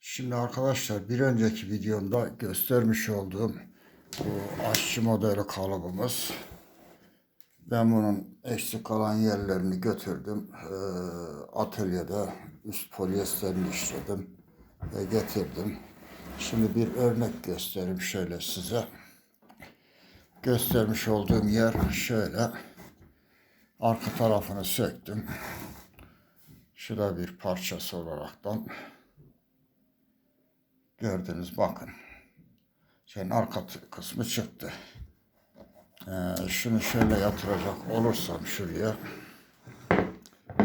Şimdi arkadaşlar bir önceki videomda göstermiş olduğum bu aşçı modeli kalıbımız. Ben bunun eksik kalan yerlerini götürdüm. Atölyede üst polyesterini işledim ve getirdim. Şimdi bir örnek göstereyim şöyle size. Göstermiş olduğum yer şöyle. Arka tarafını söktüm. Şu da bir parçası olaraktan. Gördünüz bakın. Şeyin arka kısmı çıktı. Ee, şunu şöyle yatıracak olursam şuraya.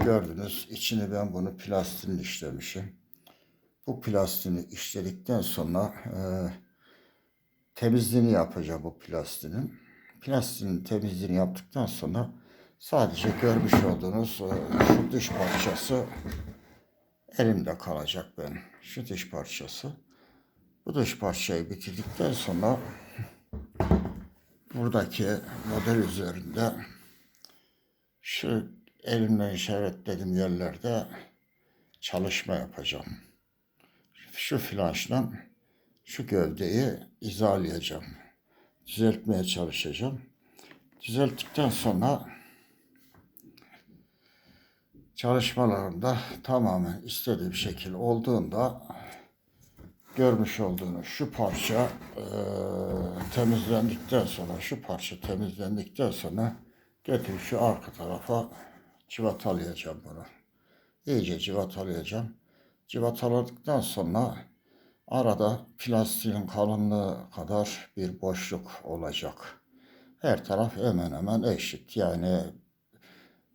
Gördünüz içini ben bunu plastiğini işlemişim. Bu plastiğini işledikten sonra e, temizliğini yapacağım bu plastiğinin. Plastiğinin temizliğini yaptıktan sonra sadece görmüş olduğunuz e, şu dış parçası elimde kalacak benim. Şu dış parçası. Bu dış parçayı bitirdikten sonra buradaki model üzerinde şu elimle işaretlediğim yerlerde çalışma yapacağım. Şu flaşla şu gövdeyi izalayacağım. Düzeltmeye çalışacağım. Düzelttikten sonra çalışmalarımda tamamen istediğim şekil olduğunda görmüş olduğunuz şu parça eee, temizlendikten sonra şu parça temizlendikten sonra getirip şu arka tarafa civatalayacağım bunu. İyice civatalayacağım. Civataladıktan sonra arada plastiğin kalınlığı kadar bir boşluk olacak. Her taraf hemen hemen eşit. Yani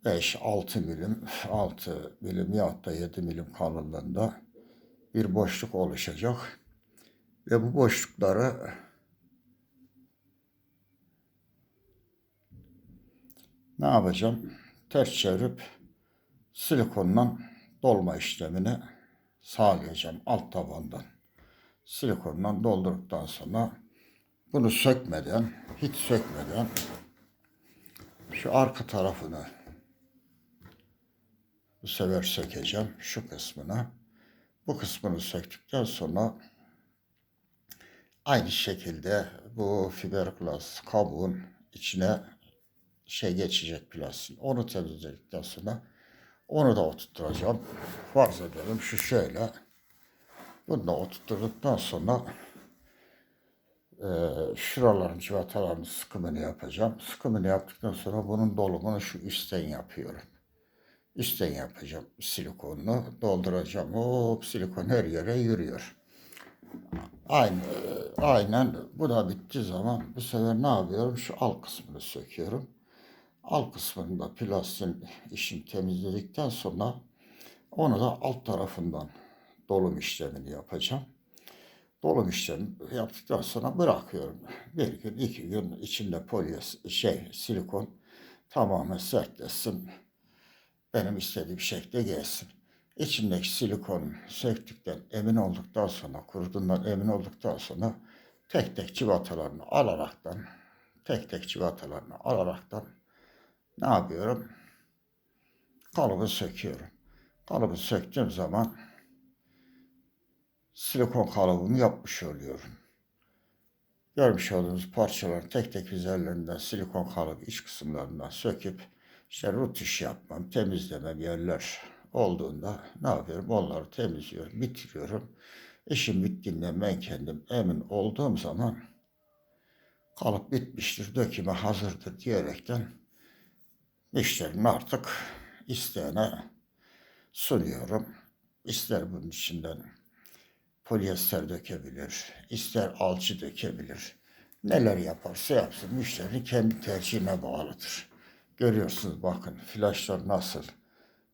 5-6 milim, 6 milim ya da 7 milim kalınlığında bir boşluk oluşacak. Ve bu boşlukları ne yapacağım? Ters çevirip silikonla dolma işlemini sağlayacağım alt tabandan. Silikonla doldurduktan sonra bunu sökmeden, hiç sökmeden şu arka tarafını bu sefer sökeceğim şu kısmını. Bu kısmını söktükten sonra aynı şekilde bu fiberglass kabuğun içine şey geçecek plastik. Onu temizledikten sonra onu da oturtacağım. Farz edelim şu şöyle. Bunu da oturttuktan sonra e, şuraların civatalarının sıkımını yapacağım. Sıkımını yaptıktan sonra bunun dolumunu şu üstten yapıyorum. Üstten yapacağım silikonunu dolduracağım. Hop silikon her yere yürüyor. Aynı, aynen bu da bittiği zaman bu sefer ne yapıyorum? Şu alt kısmını söküyorum. Alt kısmında plastin işini temizledikten sonra onu da alt tarafından dolum işlemini yapacağım. Dolum işlemi yaptıktan sonra bırakıyorum. Bir gün, iki gün içinde polyes, şey, silikon tamamen sertleşsin. Benim istediğim şekle gelsin. İçindeki silikon söktükten emin olduktan sonra, kuruduğundan emin olduktan sonra tek tek civatalarını alaraktan, tek tek civatalarını alaraktan ne yapıyorum? Kalıbı söküyorum. Kalıbı söktüğüm zaman silikon kalıbımı yapmış oluyorum. Görmüş olduğunuz parçaların tek tek üzerlerinden silikon kalıbı iç kısımlarından söküp işte rutuş yapmam, temizlemem yerler olduğunda ne yapıyorum? Onları temizliyorum, bitiriyorum. İşim bittiğinden ben kendim emin olduğum zaman kalıp bitmiştir, döküme hazırdır diyerekten müşterinin artık isteyene sunuyorum. İster bunun içinden polyester dökebilir, ister alçı dökebilir. Neler yaparsa yapsın müşterinin kendi tercihine bağlıdır. Görüyorsunuz bakın flaşlar nasıl,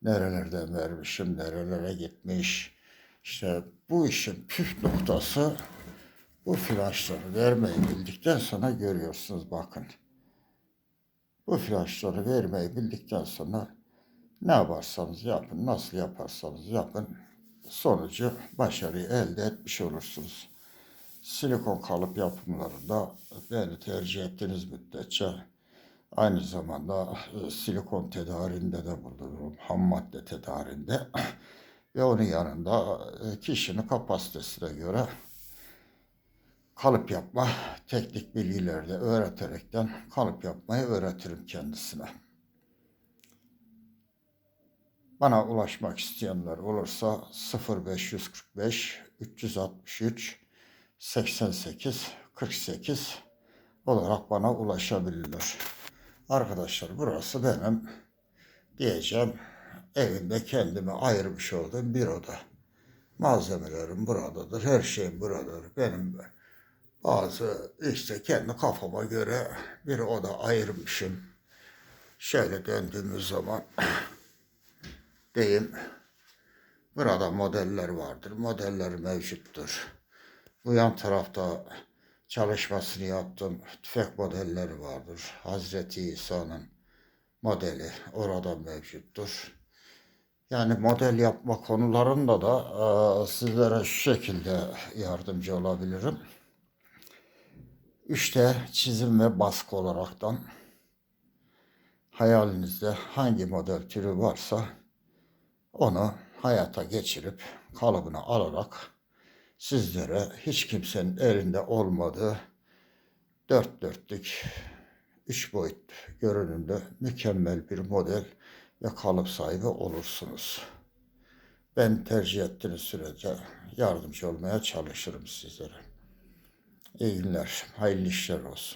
nerelerden vermişim, nerelere gitmiş. İşte bu işin püf noktası bu flaşları vermeyi bildikten sonra görüyorsunuz bakın. Bu flaşları vermeyi bildikten sonra ne yaparsanız yapın, nasıl yaparsanız yapın sonucu başarıyı elde etmiş olursunuz. Silikon kalıp yapımlarında beni tercih ettiğiniz müddetçe aynı zamanda e, silikon tedariğinde de bulunurum. Ham madde tedariğinde ve onun yanında e, kişinin kapasitesine göre kalıp yapma teknik bilgileri de öğreterekten kalıp yapmayı öğretirim kendisine. Bana ulaşmak isteyenler olursa 0545 363 88 48 olarak bana ulaşabilirler. Arkadaşlar burası benim diyeceğim evimde kendime ayırmış olduğum bir oda. Malzemelerim buradadır, her şeyim buradadır. Benim bazı işte kendi kafama göre bir oda ayırmışım. Şöyle döndüğümüz zaman diyeyim burada modeller vardır. Modeller mevcuttur. Bu yan tarafta çalışmasını yaptım. Tüfek modelleri vardır. Hazreti İsa'nın modeli orada mevcuttur. Yani model yapma konularında da e, sizlere şu şekilde yardımcı olabilirim. İşte çizim ve baskı olaraktan hayalinizde hangi model türü varsa onu hayata geçirip kalıbını alarak sizlere hiç kimsenin elinde olmadığı dört dörtlük üç boyut görünümlü mükemmel bir model ve kalıp sahibi olursunuz. Ben tercih ettiğiniz sürece yardımcı olmaya çalışırım sizlere. İyi günler, hayırlı işler olsun.